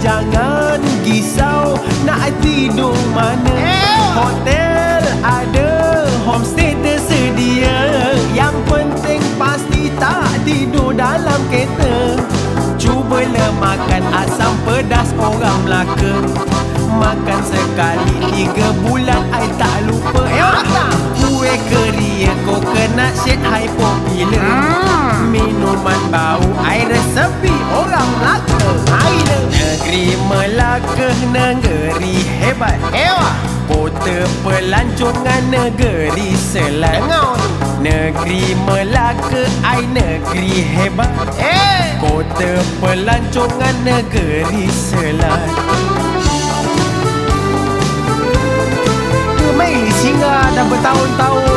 jangan gisau Nak tidur mana? Hotel ada Homestay tersedia. Yang penting pasti tak tidur dalam kereta. Cubalah makan asam pedas orang Melaka. Makan sekali tiga bulan I tak lupa. Kuih keria kau kena shit high popular Melaka negeri. Hebat. Hebat. Kota pelancongan negeri. Selangor Negeri Melaka ai negeri. Hebat. Eh. Kota pelancongan negeri. Selangor Mei singgah dah bertahun-tahun